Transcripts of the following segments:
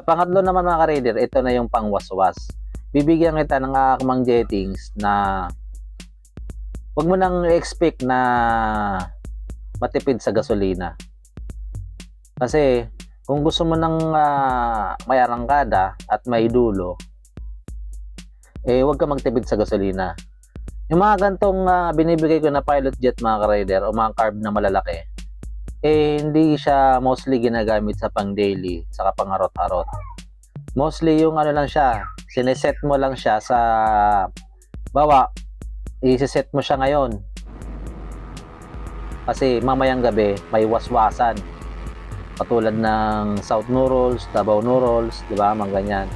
Sa pangatlo naman mga ka-raider, ito na yung pangwaswas. Bibigyan kita ng akmang jettings na huwag mo nang expect na matipid sa gasolina. Kasi kung gusto mo ng ah, may arangkada at may dulo, eh huwag ka magtipid sa gasolina. Yung mga gantong ah, binibigay ko na pilot jet mga ka-rider o mga carb na malalaki, eh hindi siya mostly ginagamit sa pang daily saka pang harot-harot. Mostly yung ano lang siya, sineset mo lang siya sa bawa, i-set mo siya ngayon. Kasi mamayang gabi may waswasan. Katulad ng South Noodles, Davao Noodles, di ba? Mga ganyan.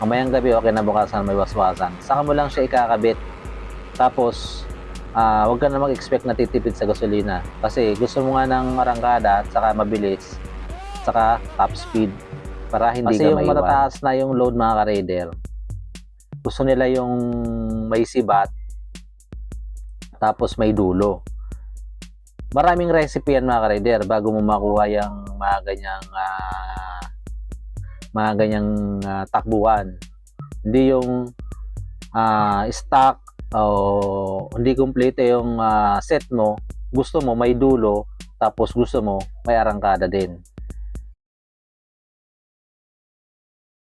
Mamayang gabi okay na bukasan may waswasan. Saka mo lang siya ikakabit. Tapos, ah wag ka na mag-expect na titipid sa gasolina. Kasi gusto mo nga ng arangkada at saka mabilis. Saka top speed. Para hindi Kasi ka yung maiwan. matataas na yung load mga ka-raider, gusto nila yung may sibat, tapos may dulo. Maraming recipe yan mga ka-raider bago mo makuha yung mga ganyang ah, mga ganyang ah, takbuhan. Hindi yung ah, stock o hindi kompleto yung ah, set mo, gusto mo may dulo, tapos gusto mo may arangkada din.